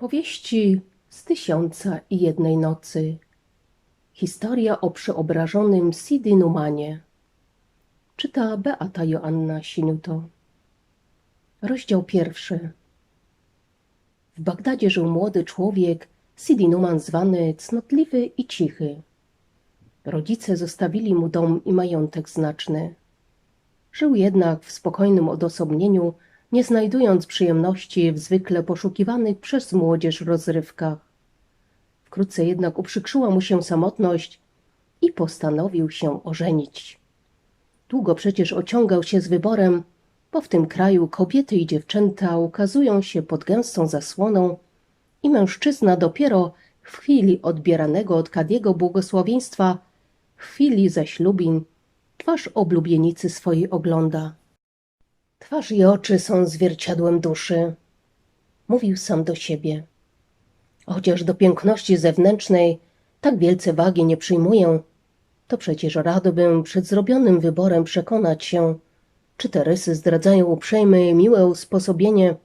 Powieści z tysiąca i jednej nocy. Historia o przeobrażonym Sidi Numanie. Czyta Beata Joanna Siniuto. Rozdział pierwszy. W Bagdadzie żył młody człowiek, Sidi Numan zwany cnotliwy i cichy. Rodzice zostawili mu dom i majątek znaczny. Żył jednak w spokojnym odosobnieniu, nie znajdując przyjemności w zwykle poszukiwanych przez młodzież rozrywkach. Wkrótce jednak uprzykrzyła mu się samotność i postanowił się ożenić. Długo przecież ociągał się z wyborem, bo w tym kraju kobiety i dziewczęta ukazują się pod gęstą zasłoną i mężczyzna dopiero w chwili odbieranego od Kadiego błogosławieństwa, w chwili zaślubin, twarz oblubienicy swojej ogląda. Twarz i oczy są zwierciadłem duszy, mówił sam do siebie. Chociaż do piękności zewnętrznej tak wielce wagi nie przyjmuję, to przecież radbym przed zrobionym wyborem przekonać się, czy te rysy zdradzają uprzejme i miłe usposobienie,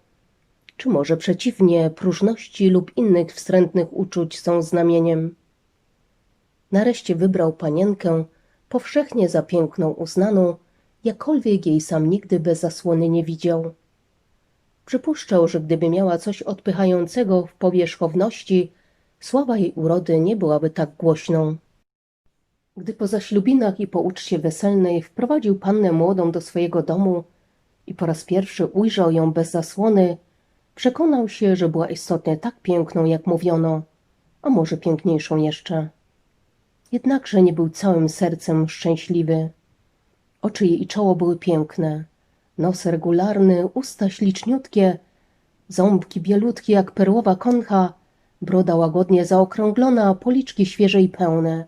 czy może przeciwnie, próżności lub innych wstrętnych uczuć są znamieniem. Nareszcie wybrał panienkę, powszechnie za piękną uznaną, jakkolwiek jej sam nigdy bez zasłony nie widział. Przypuszczał, że gdyby miała coś odpychającego w powierzchowności, sława jej urody nie byłaby tak głośną. Gdy po zaślubinach i po uczcie weselnej wprowadził pannę młodą do swojego domu i po raz pierwszy ujrzał ją bez zasłony, przekonał się, że była istotnie tak piękną, jak mówiono, a może piękniejszą jeszcze. Jednakże nie był całym sercem szczęśliwy. Oczy jej i czoło były piękne, nos regularny, usta śliczniutkie, ząbki bielutkie jak perłowa koncha, broda łagodnie zaokrąglona, policzki świeże i pełne.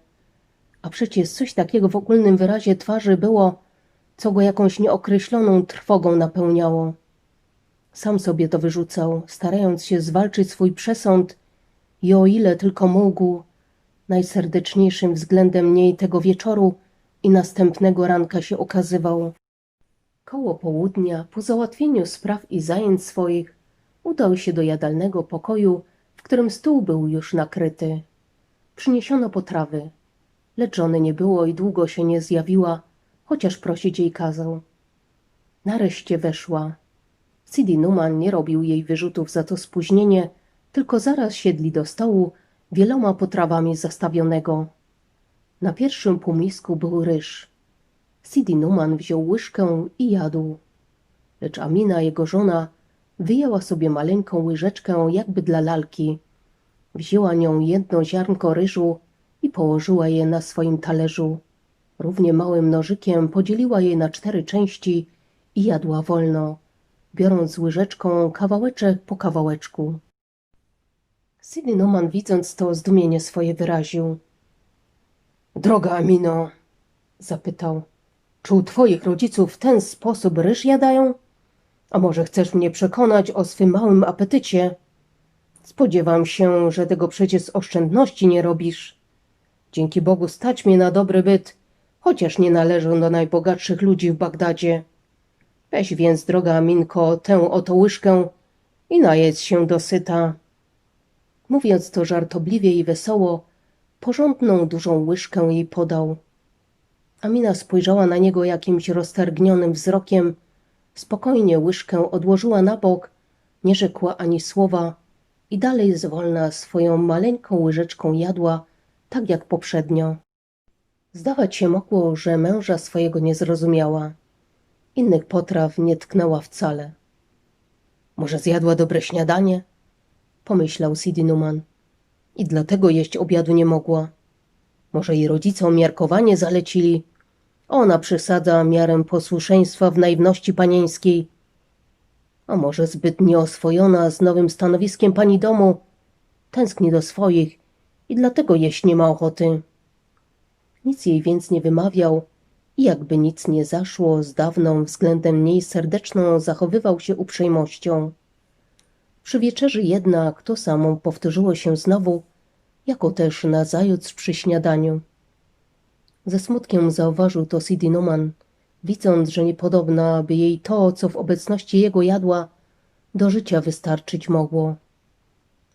A przecież coś takiego w ogólnym wyrazie twarzy było, co go jakąś nieokreśloną trwogą napełniało. Sam sobie to wyrzucał, starając się zwalczyć swój przesąd i o ile tylko mógł, najserdeczniejszym względem niej tego wieczoru i następnego ranka się okazywał. Koło południa, po załatwieniu spraw i zajęć swoich, udał się do jadalnego pokoju, w którym stół był już nakryty. Przyniesiono potrawy, lecz żony nie było i długo się nie zjawiła, chociaż prosić jej kazał. Nareszcie weszła. Sidi Numan nie robił jej wyrzutów za to spóźnienie, tylko zaraz siedli do stołu, wieloma potrawami zastawionego. Na pierwszym półmisku był ryż. Sidi Numan wziął łyżkę i jadł. Lecz Amina, jego żona, wyjęła sobie maleńką łyżeczkę jakby dla lalki. Wzięła nią jedno ziarnko ryżu i położyła je na swoim talerzu. Równie małym nożykiem podzieliła je na cztery części i jadła wolno, biorąc łyżeczką kawałeczek po kawałeczku. Sidi Numan widząc to zdumienie swoje wyraził. Droga Amino, zapytał, czy u twoich rodziców w ten sposób ryż jadają? A może chcesz mnie przekonać o swym małym apetycie? Spodziewam się, że tego przecież z oszczędności nie robisz. Dzięki Bogu stać mnie na dobry byt, chociaż nie należę do najbogatszych ludzi w Bagdadzie. Weź więc, droga Aminko, tę oto łyżkę i najedz się dosyta. Mówiąc to żartobliwie i wesoło, porządną dużą łyżkę jej podał. Amina spojrzała na niego jakimś roztargnionym wzrokiem, spokojnie łyżkę odłożyła na bok, nie rzekła ani słowa i dalej zwolna swoją maleńką łyżeczką jadła, tak jak poprzednio. Zdawać się mogło, że męża swojego nie zrozumiała. Innych potraw nie tknęła wcale. Może zjadła dobre śniadanie? Pomyślał Sidi Numan. I dlatego jeść obiadu nie mogła. Może jej rodzice miarkowanie zalecili. Ona przysadza miarę posłuszeństwa w naiwności panieńskiej. A może zbyt nieoswojona z nowym stanowiskiem pani domu, tęskni do swoich i dlatego jeść nie ma ochoty. Nic jej więc nie wymawiał i jakby nic nie zaszło, z dawną względem niej serdeczną zachowywał się uprzejmością. Przy wieczerzy jednak to samo powtórzyło się znowu, jako też nazajutrz przy śniadaniu. Ze smutkiem zauważył to Sidi Numan, widząc, że niepodobna by jej to, co w obecności jego jadła, do życia wystarczyć mogło.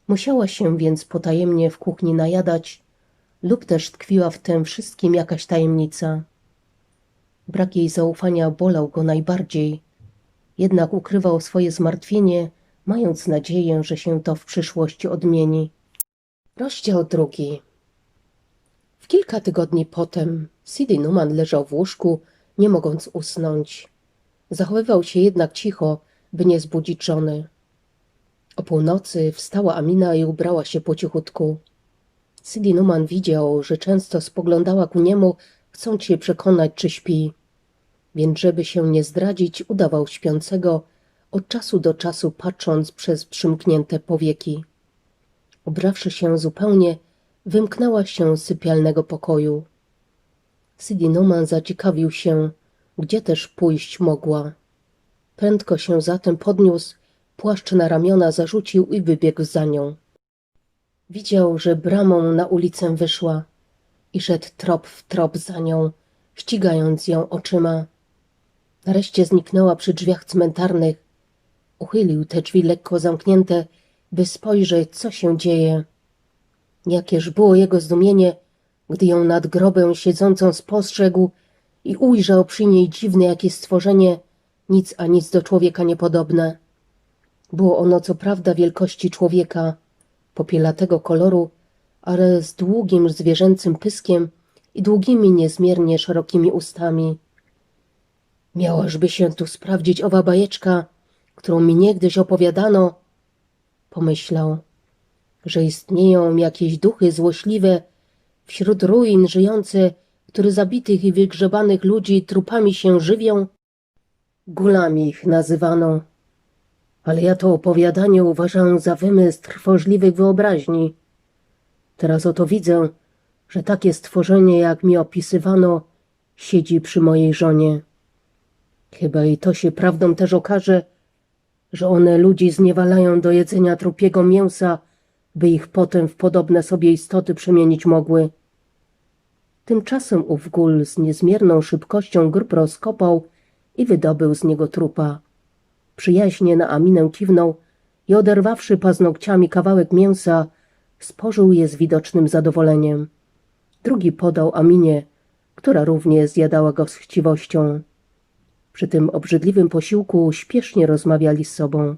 Musiała się więc potajemnie w kuchni najadać, lub też tkwiła w tym wszystkim jakaś tajemnica. Brak jej zaufania bolał go najbardziej, jednak ukrywał swoje zmartwienie, mając nadzieję, że się to w przyszłości odmieni. Rozdział drugi. W kilka tygodni potem Sidney Numan leżał w łóżku, nie mogąc usnąć. Zachowywał się jednak cicho, by nie zbudzić żony. O północy wstała Amina i ubrała się po cichutku. Sidney Numan widział, że często spoglądała ku niemu, chcąc się przekonać, czy śpi. Więc żeby się nie zdradzić, udawał śpiącego, od czasu do czasu patrząc przez przymknięte powieki. Ubrawszy się zupełnie, wymknęła się z sypialnego pokoju. Sidney Numan zaciekawił się, gdzie też pójść mogła. Prędko się zatem podniósł, płaszcz na ramiona zarzucił i wybiegł za nią. Widział, że bramą na ulicę wyszła i szedł trop w trop za nią, ścigając ją oczyma. Nareszcie zniknęła przy drzwiach cmentarnych. Uchylił te drzwi lekko zamknięte, by spojrzeć, co się dzieje. Jakież było jego zdumienie, gdy ją nad grobem siedzącą spostrzegł i ujrzał przy niej dziwne jakieś stworzenie, nic a nic do człowieka niepodobne. Było ono co prawda wielkości człowieka, popielatego koloru, ale z długim zwierzęcym pyskiem i długimi niezmiernie szerokimi ustami. Miałażby się tu sprawdzić owa bajeczka, którą mi niegdyś opowiadano, pomyślał, że istnieją jakieś duchy złośliwe wśród ruin żyjące, które zabitych i wygrzebanych ludzi trupami się żywią. Gulami ich nazywano, ale ja to opowiadanie uważam za wymysł trwożliwych wyobraźni. Teraz oto widzę, że takie stworzenie, jak mi opisywano, siedzi przy mojej żonie. Chyba i to się prawdą też okaże, że one ludzi zniewalają do jedzenia trupiego mięsa, by ich potem w podobne sobie istoty przemienić mogły. Tymczasem ów gul z niezmierną szybkością grób rozkopał i wydobył z niego trupa. Przyjaźnie na Aminę kiwnął i oderwawszy paznokciami kawałek mięsa, spożył je z widocznym zadowoleniem. Drugi podał Aminie, która również zjadała go z chciwością. Przy tym obrzydliwym posiłku śpiesznie rozmawiali z sobą.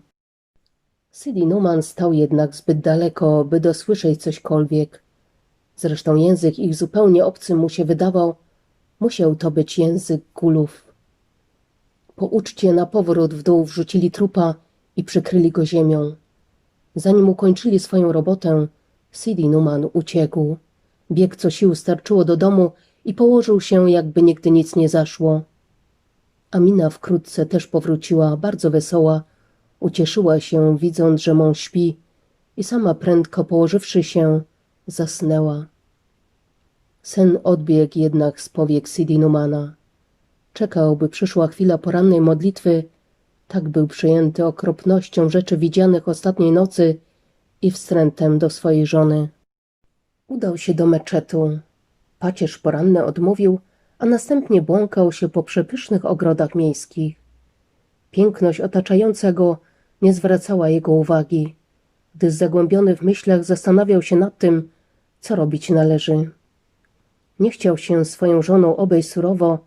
Sidney Numan stał jednak zbyt daleko, by dosłyszeć cośkolwiek. Zresztą język ich zupełnie obcy mu się wydawał. Musiał to być język gulów. Po uczcie na powrót w dół wrzucili trupa i przykryli go ziemią. Zanim ukończyli swoją robotę, Sidney Numan uciekł. Biegł co sił starczyło do domu i położył się, jakby nigdy nic nie zaszło. Amina wkrótce też powróciła, bardzo wesoła. Ucieszyła się, widząc, że mąż śpi i sama prędko położywszy się, zasnęła. Sen odbiegł jednak z powiek Sidi Numana. Czekał, by przyszła chwila porannej modlitwy, tak był przyjęty okropnością rzeczy widzianych ostatniej nocy i wstrętem do swojej żony. Udał się do meczetu. Pacierz poranny odmówił, a następnie błąkał się po przepysznych ogrodach miejskich. Piękność otaczająca go nie zwracała jego uwagi, gdy zagłębiony w myślach zastanawiał się nad tym, co robić należy. Nie chciał się swoją żoną obejść surowo,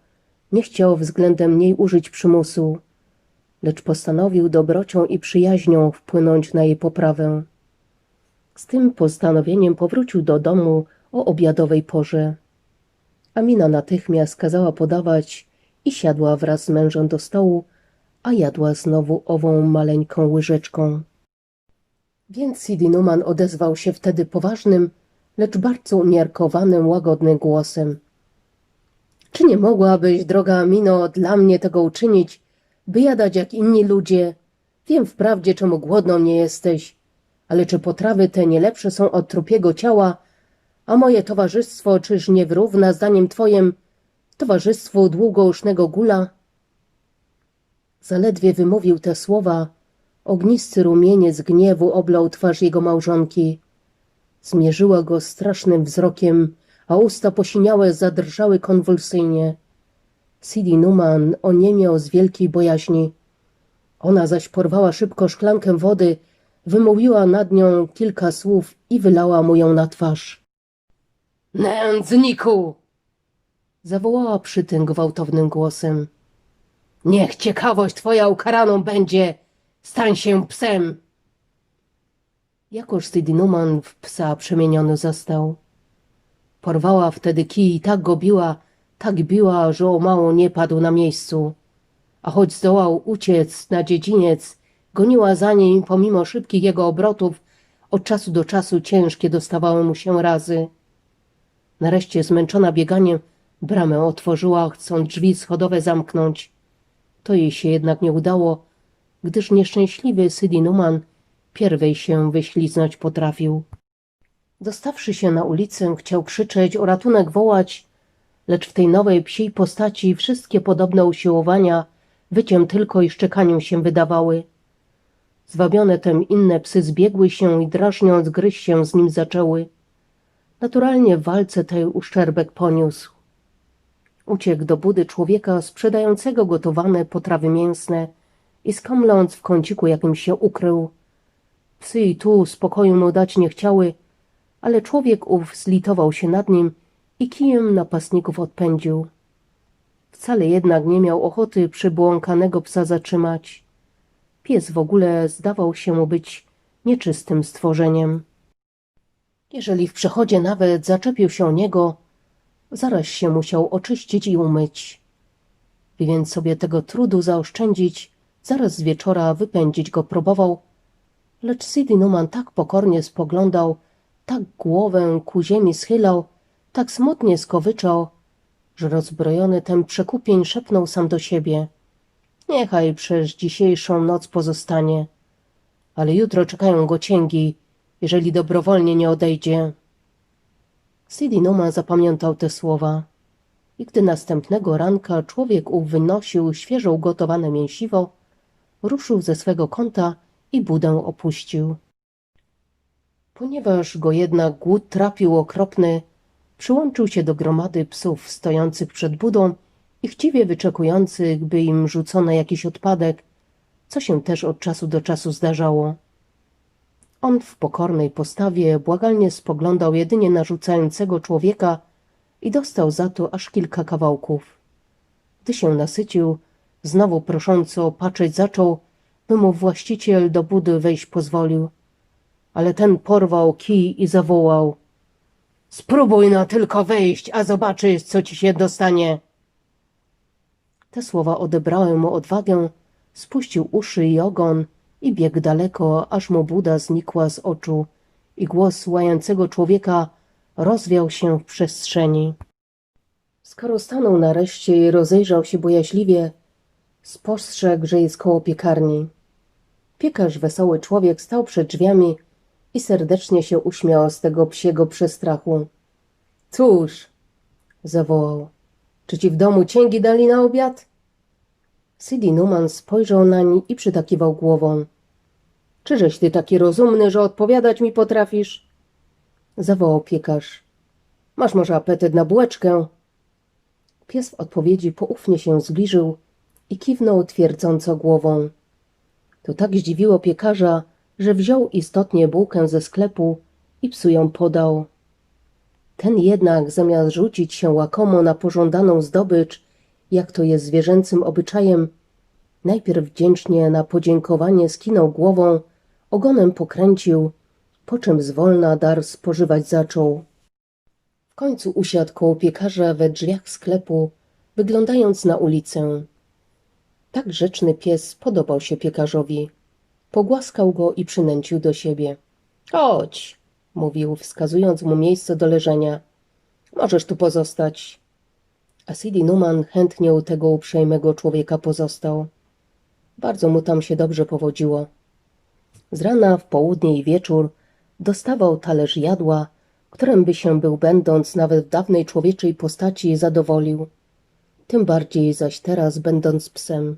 nie chciał względem niej użyć przymusu, lecz postanowił dobrocią i przyjaźnią wpłynąć na jej poprawę. Z tym postanowieniem powrócił do domu o obiadowej porze. Amina natychmiast kazała podawać i siadła wraz z mężem do stołu, a jadła znowu ową maleńką łyżeczką. Więc Sidi Numan odezwał się wtedy poważnym, lecz bardzo umiarkowanym, łagodnym głosem. Czy nie mogłabyś, droga Amino, dla mnie tego uczynić, by jadać jak inni ludzie? Wiem wprawdzie, czemu głodną nie jesteś, ale czy potrawy te nie lepsze są od trupiego ciała, a moje towarzystwo czyż nie wyrówna zdaniem twojem towarzystwu długousznego gula? Zaledwie wymówił te słowa, ognisty rumieniec gniewu oblał twarz jego małżonki. Zmierzyła go strasznym wzrokiem, a usta posiniałe zadrżały konwulsyjnie. Sidi Numan oniemiał z wielkiej bojaźni. Ona zaś porwała szybko szklankę wody, wymówiła nad nią kilka słów i wylała mu ją na twarz. Nędzniku! Zawołała przy tym gwałtownym głosem. Niech ciekawość twoja ukaraną będzie, stań się psem! Jakoż Sidinuman w psa przemieniony został. Porwała wtedy kij i tak go biła, tak biła, że o mało nie padł na miejscu. A choć zdołał uciec na dziedziniec, goniła za nim pomimo szybkich jego obrotów, od czasu do czasu ciężkie dostawały mu się razy. Nareszcie zmęczona bieganiem bramę otworzyła, chcąc drzwi schodowe zamknąć. To jej się jednak nie udało, gdyż nieszczęśliwy Sidi Numan pierwej się wyśliznąć potrafił. Dostawszy się na ulicę, chciał krzyczeć, o ratunek wołać, lecz w tej nowej psiej postaci wszystkie podobne usiłowania wyciem tylko i szczekaniu się wydawały. Zwabione tem inne psy zbiegły się i drażniąc gryźć się z nim zaczęły. Naturalnie w walce tej uszczerbek poniósł. Uciekł do budy człowieka sprzedającego gotowane potrawy mięsne i skomląc w kąciku jakim się ukrył. Psy i tu spokoju mu dać nie chciały, ale człowiek ów zlitował się nad nim i kijem napastników odpędził. Wcale jednak nie miał ochoty przybłąkanego psa zatrzymać. Pies w ogóle zdawał się mu być nieczystym stworzeniem. Jeżeli w przechodzie nawet zaczepił się o niego, zaraz się musiał oczyścić i umyć. Więc sobie tego trudu zaoszczędzić, zaraz z wieczora wypędzić go próbował, lecz Sidi Numan tak pokornie spoglądał, tak głowę ku ziemi schylał, tak smutnie skowyczał, że rozbrojony ten przekupień szepnął sam do siebie. Niechaj przez dzisiejszą noc pozostanie, ale jutro czekają go cięgi, jeżeli dobrowolnie nie odejdzie. Sidi Numan zapamiętał te słowa i gdy następnego ranka człowiek ów wynosił świeżo ugotowane mięsiwo, ruszył ze swego kąta i budę opuścił. Ponieważ go jednak głód trapił okropny, przyłączył się do gromady psów stojących przed budą i chciwie wyczekujących, by im rzucono jakiś odpadek, co się też od czasu do czasu zdarzało. On w pokornej postawie błagalnie spoglądał jedynie na rzucającego człowieka i dostał za to aż kilka kawałków. Gdy się nasycił, znowu prosząco patrzeć zaczął, by mu właściciel do budy wejść pozwolił. Ale ten porwał kij i zawołał. Spróbuj no tylko wejść, a zobaczysz, co ci się dostanie. Te słowa odebrały mu odwagę, spuścił uszy i ogon i biegł daleko, aż mu Buda znikła z oczu i głos łającego człowieka rozwiał się w przestrzeni. Skoro stanął nareszcie i rozejrzał się bojaźliwie, spostrzegł, że jest koło piekarni. Piekarz, wesoły człowiek, stał przed drzwiami i serdecznie się uśmiał z tego psiego przestrachu. Cóż, zawołał, czy ci w domu cięgi dali na obiad? Sidi Numan spojrzał nań i przytakiwał głową. Czyżeś ty taki rozumny, że odpowiadać mi potrafisz? Zawołał piekarz. Masz może apetyt na bułeczkę? Pies w odpowiedzi poufnie się zbliżył i kiwnął twierdząco głową. To tak zdziwiło piekarza, że wziął istotnie bułkę ze sklepu i psu ją podał. Ten jednak, zamiast rzucić się łakomo na pożądaną zdobycz, jak to jest zwierzęcym obyczajem, najpierw wdzięcznie na podziękowanie skinął głową, ogonem pokręcił, po czym zwolna dar spożywać zaczął. W końcu usiadł koło piekarza we drzwiach sklepu, wyglądając na ulicę. Tak grzeczny pies podobał się piekarzowi. Pogłaskał go i przynęcił do siebie. Chodź, mówił, wskazując mu miejsce do leżenia. Możesz tu pozostać. A Sidi Numan chętnie u tego uprzejmego człowieka pozostał. Bardzo mu tam się dobrze powodziło. Z rana w południe i wieczór dostawał talerz jadła, którym by się był będąc nawet w dawnej człowieczej postaci zadowolił. Tym bardziej zaś teraz będąc psem.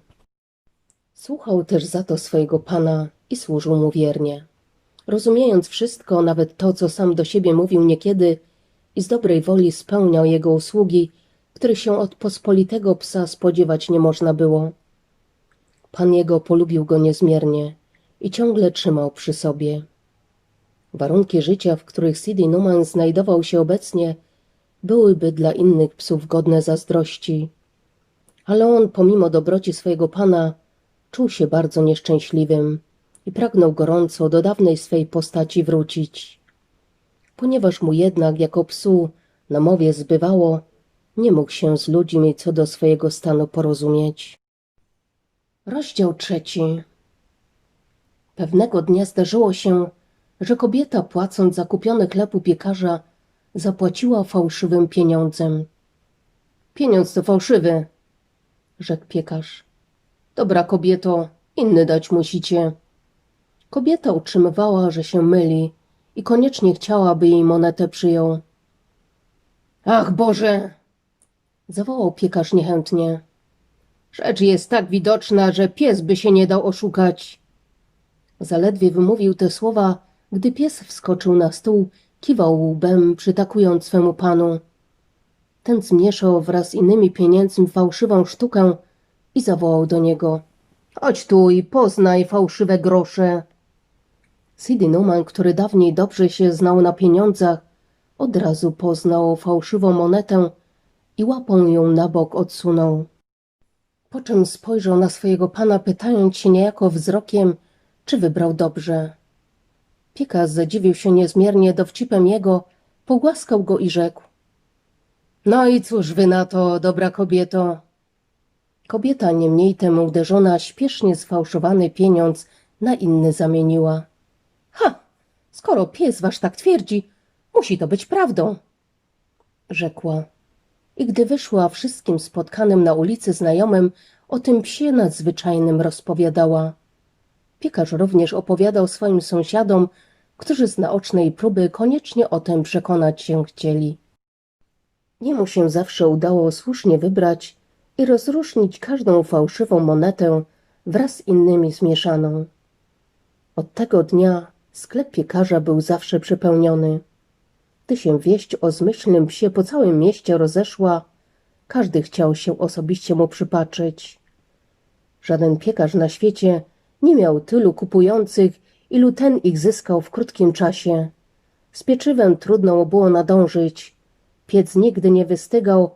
Słuchał też za to swojego pana i służył mu wiernie. Rozumiejąc wszystko, nawet to, co sam do siebie mówił niekiedy i z dobrej woli spełniał jego usługi, których się od pospolitego psa spodziewać nie można było. Pan jego polubił go niezmiernie i ciągle trzymał przy sobie. Warunki życia, w których Sidi Numan znajdował się obecnie, byłyby dla innych psów godne zazdrości, ale on, pomimo dobroci swojego pana, czuł się bardzo nieszczęśliwym i pragnął gorąco do dawnej swej postaci wrócić. Ponieważ mu jednak jako psu na mowie zbywało, nie mógł się z ludźmi co do swojego stanu porozumieć. Rozdział trzeci. Pewnego dnia zdarzyło się, że kobieta płacąc za kupiony chleb u piekarza zapłaciła fałszywym pieniądzem. Pieniądz to fałszywy, rzekł piekarz. Dobra kobieto, inny dać musicie. Kobieta utrzymywała, że się myli i koniecznie chciała, by jej monetę przyjął. Ach Boże! Zawołał piekarz niechętnie. Rzecz jest tak widoczna, że pies by się nie dał oszukać. Zaledwie wymówił te słowa, gdy pies wskoczył na stół, kiwał łbem, przytakując swemu panu. Ten zmieszał wraz z innymi pieniędzmi fałszywą sztukę i zawołał do niego. Chodź tu i poznaj fałszywe grosze. Sidi Numan, który dawniej dobrze się znał na pieniądzach, od razu poznał fałszywą monetę i łapą ją na bok odsunął. Po czym spojrzał na swojego pana, pytając się niejako wzrokiem, czy wybrał dobrze. Piekarz zadziwił się niezmiernie dowcipem jego, pogłaskał go i rzekł. No i cóż wy na to, dobra kobieto? Kobieta, nie mniej temu uderzona, śpiesznie sfałszowany pieniądz na inny zamieniła. Ha! Skoro pies wasz tak twierdzi, musi to być prawdą, rzekła. I gdy wyszła wszystkim spotkanym na ulicy znajomym, o tym psie nadzwyczajnym rozpowiadała. Piekarz również opowiadał swoim sąsiadom, którzy z naocznej próby koniecznie o tym przekonać się chcieli. Jemu się zawsze udało słusznie wybrać i rozróżnić każdą fałszywą monetę wraz z innymi zmieszaną. Od tego dnia sklep piekarza był zawsze przepełniony. Gdy się wieść o zmyślnym psie po całym mieście rozeszła, każdy chciał się osobiście mu przypatrzeć. Żaden piekarz na świecie nie miał tylu kupujących, ilu ten ich zyskał w krótkim czasie. Z pieczywem trudno było nadążyć. Piec nigdy nie wystygał,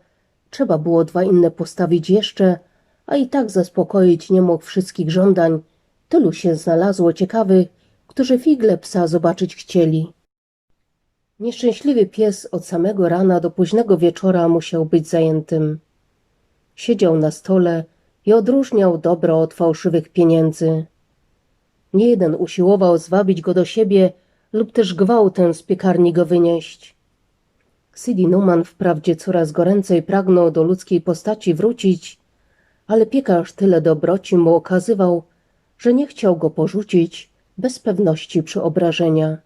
trzeba było dwa inne postawić jeszcze, a i tak zaspokoić nie mógł wszystkich żądań. Tylu się znalazło ciekawych, którzy figle psa zobaczyć chcieli. Nieszczęśliwy pies od samego rana do późnego wieczora musiał być zajętym. Siedział na stole i odróżniał dobro od fałszywych pieniędzy. Nie jeden usiłował zwabić go do siebie lub też gwałtem z piekarni go wynieść. Sidi Numan wprawdzie coraz goręcej pragnął do ludzkiej postaci wrócić, ale piekarz tyle dobroci mu okazywał, że nie chciał go porzucić bez pewności przeobrażenia.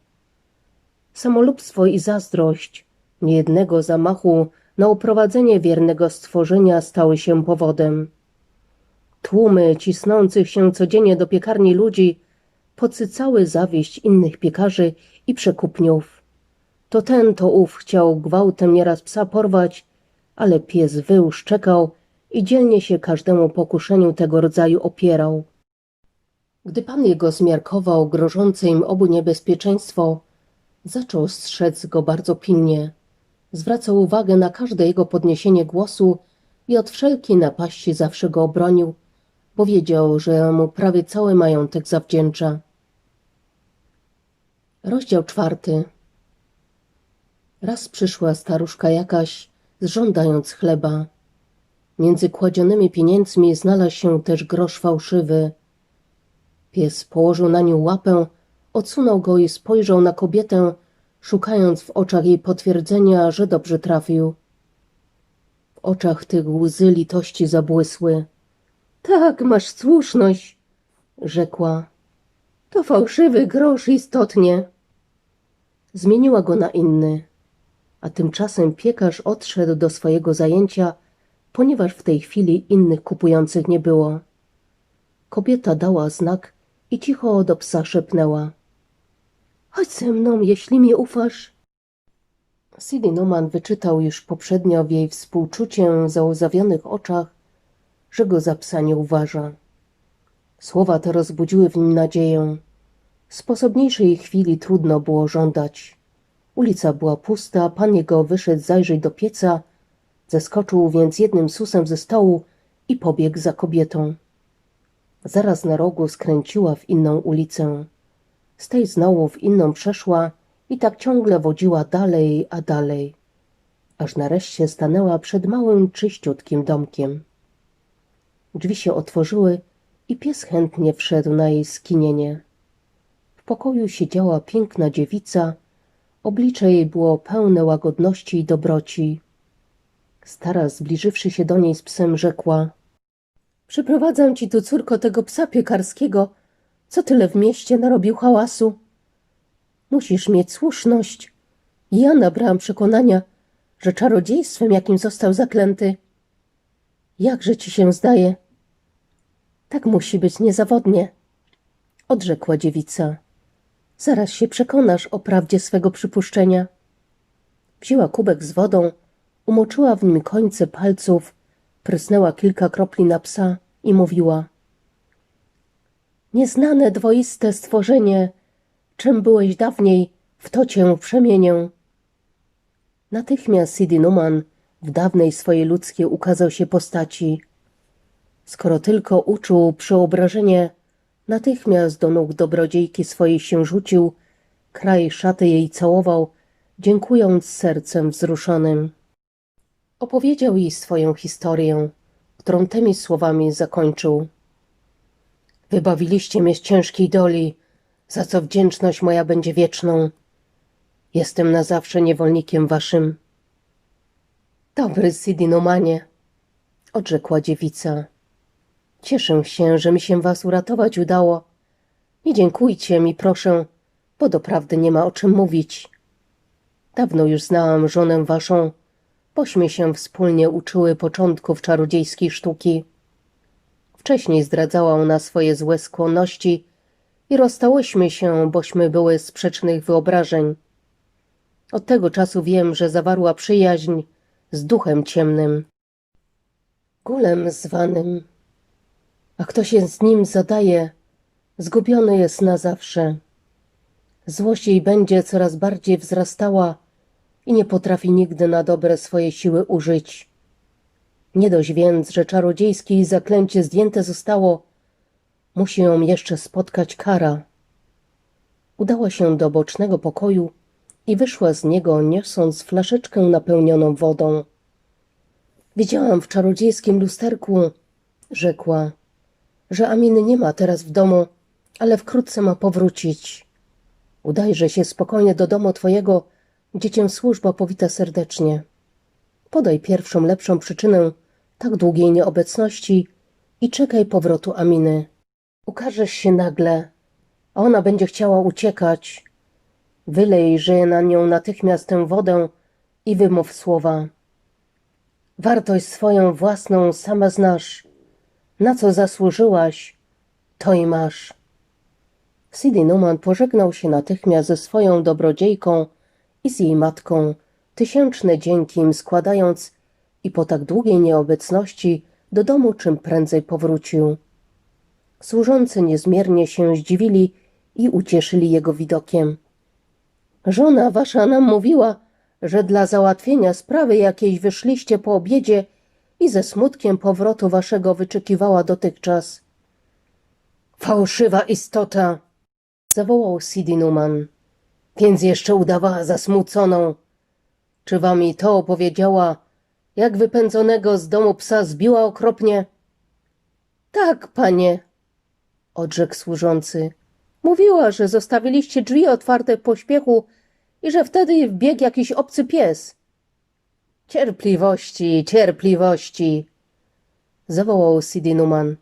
Samolubstwo i zazdrość niejednego zamachu na uprowadzenie wiernego stworzenia stały się powodem. Tłumy cisnących się codziennie do piekarni ludzi podsycały zawieść innych piekarzy i przekupniów. To ten, to ów chciał gwałtem nieraz psa porwać, ale pies wył, szczekał i dzielnie się każdemu pokuszeniu tego rodzaju opierał. Gdy pan jego zmiarkował grożące im obu niebezpieczeństwo, zaczął strzec go bardzo pilnie. Zwracał uwagę na każde jego podniesienie głosu i od wszelkiej napaści zawsze go obronił, bo wiedział, że mu prawie cały majątek zawdzięcza. Rozdział czwarty. Raz przyszła staruszka jakaś, żądając chleba. Między kładzionymi pieniędzmi znalazł się też grosz fałszywy. Pies położył na nią łapę, odsunął go i spojrzał na kobietę, szukając w oczach jej potwierdzenia, że dobrze trafił. W oczach tych łzy litości zabłysły. Tak, masz słuszność, rzekła. To fałszywy grosz istotnie. Zmieniła go na inny, a tymczasem piekarz odszedł do swojego zajęcia, ponieważ w tej chwili innych kupujących nie było. Kobieta dała znak i cicho do psa szepnęła. Chodź ze mną, jeśli mi ufasz. Sidi Numan wyczytał już poprzednio w jej współczuciem załzawionych oczach, że go za psa nie uważa. Słowa te rozbudziły w nim nadzieję. Sposobniejszej chwili trudno było żądać. Ulica była pusta, pan jego wyszedł zajrzeć do pieca, zeskoczył więc jednym susem ze stołu i pobiegł za kobietą. Zaraz na rogu skręciła w inną ulicę. Z tej znowu w inną przeszła i tak ciągle wodziła dalej, a dalej, aż nareszcie stanęła przed małym, czyściutkim domkiem. Drzwi się otworzyły i pies chętnie wszedł na jej skinienie. W pokoju siedziała piękna dziewica, oblicze jej było pełne łagodności i dobroci. Stara, zbliżywszy się do niej z psem, rzekła – Przyprowadzam ci tu, córko, tego psa piekarskiego, co tyle w mieście narobił hałasu. Musisz mieć słuszność. Ja nabrałam przekonania, że czarodziejstwem, jakim został zaklęty. Jakże ci się zdaje? Tak musi być niezawodnie, odrzekła dziewica. Zaraz się przekonasz o prawdzie swego przypuszczenia. Wzięła kubek z wodą, umoczyła w nim końce palców, prysnęła kilka kropli na psa i mówiła – Nieznane dwoiste stworzenie, czym byłeś dawniej, w to cię przemienię. Natychmiast Sidi Numan w dawnej swojej ludzkiej ukazał się postaci. Skoro tylko uczuł przeobrażenie, natychmiast do nóg dobrodziejki swojej się rzucił, kraj szaty jej całował, dziękując sercem wzruszonym. Opowiedział jej swoją historię, którą tymi słowami zakończył. Wybawiliście mnie z ciężkiej doli, za co wdzięczność moja będzie wieczną. Jestem na zawsze niewolnikiem waszym. Dobry Sidinomanie, odrzekła dziewica. Cieszę się, że mi się was uratować udało. Nie dziękujcie mi, proszę, bo doprawdy nie ma o czym mówić. Dawno już znałam żonę waszą, bośmy się wspólnie uczyły początków czarodziejskiej sztuki. Wcześniej zdradzała ona swoje złe skłonności i rozstałyśmy się, bośmy były sprzecznych wyobrażeń. Od tego czasu wiem, że zawarła przyjaźń z duchem ciemnym, gulem zwanym. A kto się z nim zadaje, zgubiony jest na zawsze. Złość jej będzie coraz bardziej wzrastała i nie potrafi nigdy na dobre swoje siły użyć. Nie dość więc, że czarodziejskie zaklęcie zdjęte zostało, musi ją jeszcze spotkać kara. Udała się do bocznego pokoju i wyszła z niego, niosąc flaszeczkę napełnioną wodą. Widziałam w czarodziejskim lusterku, rzekła, że Aminy nie ma teraz w domu, ale wkrótce ma powrócić. Udajże się spokojnie do domu twojego, gdzie cię służba powita serdecznie. Podaj pierwszą lepszą przyczynę tak długiej nieobecności i czekaj powrotu Aminy. Ukażesz się nagle, a ona będzie chciała uciekać. Wylejże na nią natychmiast tę wodę i wymów słowa. Wartość swoją własną sama znasz. Na co zasłużyłaś, to i masz. Sidi Numan pożegnał się natychmiast ze swoją dobrodziejką i z jej matką, tysięczne dzięki im składając i po tak długiej nieobecności do domu czym prędzej powrócił. Służący niezmiernie się zdziwili i ucieszyli jego widokiem. Żona wasza nam mówiła, że dla załatwienia sprawy jakiejś wyszliście po obiedzie i ze smutkiem powrotu waszego wyczekiwała dotychczas. Fałszywa istota! zawołał Sidi Numan. Więc jeszcze udawała zasmuconą. Czy wam i to opowiedziała, jak wypędzonego z domu psa zbiła okropnie? Tak, panie, odrzekł służący. Mówiła, że zostawiliście drzwi otwarte w pośpiechu i że wtedy wbiegł jakiś obcy pies. Cierpliwości, cierpliwości, zawołał Sidi Numan.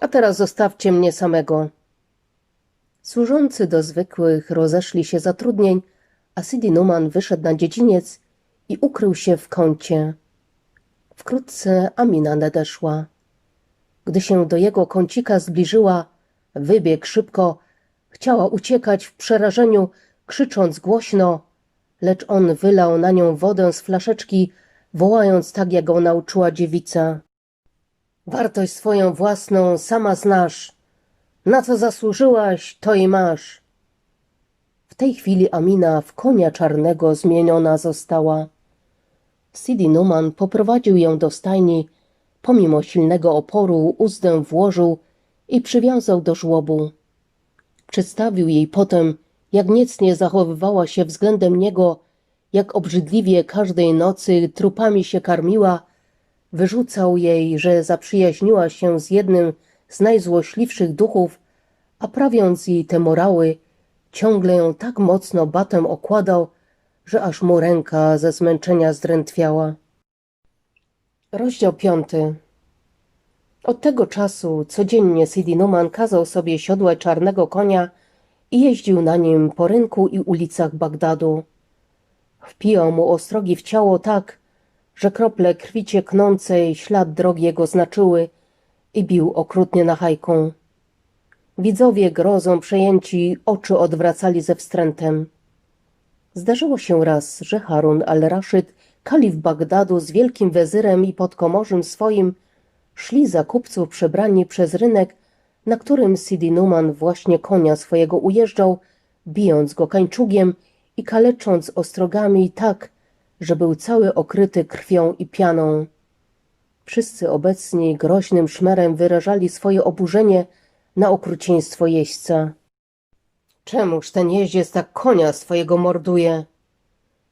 A teraz zostawcie mnie samego. Służący do zwykłych rozeszli się zatrudnień, a Sidi Numan wyszedł na dziedziniec i ukrył się w kącie. Wkrótce Amina nadeszła. Gdy się do jego kącika zbliżyła, wybiegł szybko, chciała uciekać w przerażeniu, krzycząc głośno, lecz on wylał na nią wodę z flaszeczki, wołając tak, jak go nauczyła dziewica. Wartość swoją własną sama znasz. Na co zasłużyłaś, to i masz. tej chwili Amina w konia czarnego zmieniona została. Sidi Numan poprowadził ją do stajni, pomimo silnego oporu uzdę włożył i przywiązał do żłobu. Przedstawił jej potem, jak niecnie zachowywała się względem niego, jak obrzydliwie każdej nocy trupami się karmiła, wyrzucał jej, że zaprzyjaźniła się z jednym z najzłośliwszych duchów, a prawiąc jej te morały, ciągle ją tak mocno batem okładał, że aż mu ręka ze zmęczenia zdrętwiała. Rozdział piąty Od tego czasu codziennie Sidi Numan kazał sobie siodłać czarnego konia i jeździł na nim po rynku i ulicach Bagdadu. Wpijał mu ostrogi w ciało tak, że krople krwi cieknącej ślad drogi jego znaczyły i bił okrutnie na hajką. Widzowie grozą przejęci oczy odwracali ze wstrętem. Zdarzyło się raz, że Harun al-Rashid, kalif Bagdadu z wielkim wezyrem i podkomorzem swoim, szli za kupców przebrani przez rynek, na którym Sidi Numan właśnie konia swojego ujeżdżał, bijąc go kańczugiem i kalecząc ostrogami tak, że był cały okryty krwią i pianą. Wszyscy obecni groźnym szmerem wyrażali swoje oburzenie na okrucieństwo jeźdźca. Czemuż ten jeździec tak konia swojego morduje?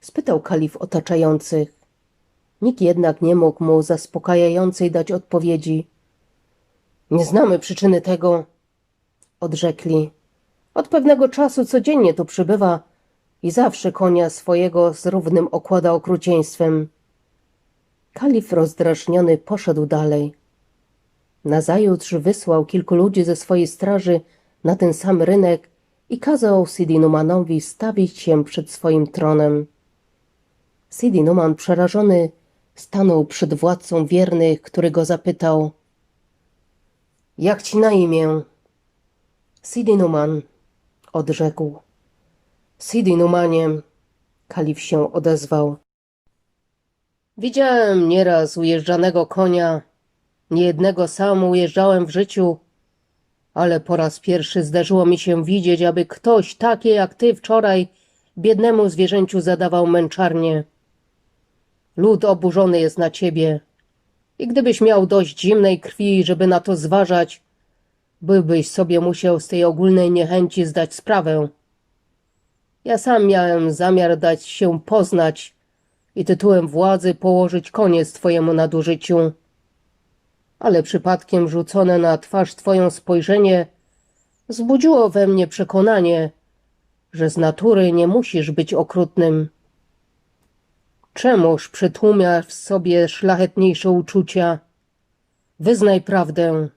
spytał kalif otaczających. Nikt jednak nie mógł mu zaspokajającej dać odpowiedzi. Nie znamy przyczyny tego, odrzekli. Od pewnego czasu codziennie tu przybywa i zawsze konia swojego z równym okłada okrucieństwem. Kalif rozdrażniony poszedł dalej. Nazajutrz wysłał kilku ludzi ze swojej straży na ten sam rynek i kazał Sidi Numanowi stawić się przed swoim tronem. Sidi Numan przerażony stanął przed władcą wiernych, który go zapytał Jak ci na imię? Sidi Numan, odrzekł. Sidi Numanie, kalif się odezwał. Widziałem nieraz ujeżdżanego konia, niejednego sam ujeżdżałem w życiu, ale po raz pierwszy zdarzyło mi się widzieć, aby ktoś taki jak ty wczoraj biednemu zwierzęciu zadawał męczarnię. Lud oburzony jest na ciebie i gdybyś miał dość zimnej krwi, żeby na to zważać, byłbyś sobie musiał z tej ogólnej niechęci zdać sprawę. Ja sam miałem zamiar dać się poznać i tytułem władzy położyć koniec twojemu nadużyciu. Ale przypadkiem rzucone na twarz twoją spojrzenie zbudziło we mnie przekonanie, że z natury nie musisz być okrutnym. Czemuż przytłumiasz w sobie szlachetniejsze uczucia? Wyznaj prawdę.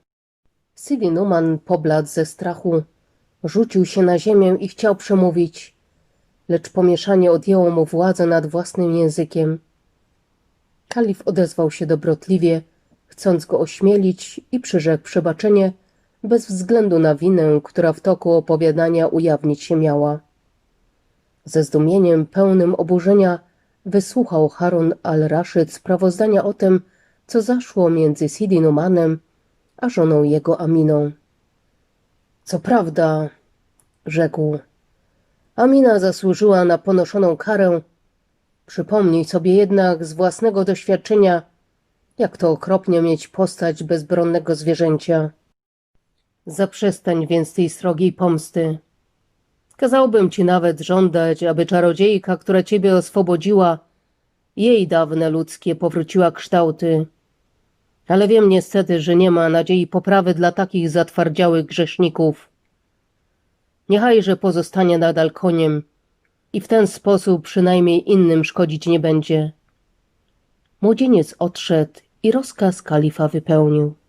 Sidi Numan pobladł ze strachu, rzucił się na ziemię i chciał przemówić, lecz pomieszanie odjęło mu władzę nad własnym językiem. Kalif odezwał się dobrotliwie, chcąc go ośmielić i przyrzekł przebaczenie bez względu na winę, która w toku opowiadania ujawnić się miała. Ze zdumieniem pełnym oburzenia wysłuchał Harun al-Rashid sprawozdania o tym, co zaszło między Sidi Numanem a żoną jego Aminą. Co prawda, rzekł, Amina zasłużyła na ponoszoną karę. Przypomnij sobie jednak z własnego doświadczenia, jak to okropnie mieć postać bezbronnego zwierzęcia. Zaprzestań więc tej srogiej pomsty. Kazałbym ci nawet żądać, aby czarodziejka, która ciebie oswobodziła, jej dawne ludzkie powróciła kształty. Ale wiem niestety, że nie ma nadziei poprawy dla takich zatwardziałych grzeszników. Niechajże pozostanie nadal koniem i w ten sposób przynajmniej innym szkodzić nie będzie. Młodzieniec odszedł i rozkaz kalifa wypełnił.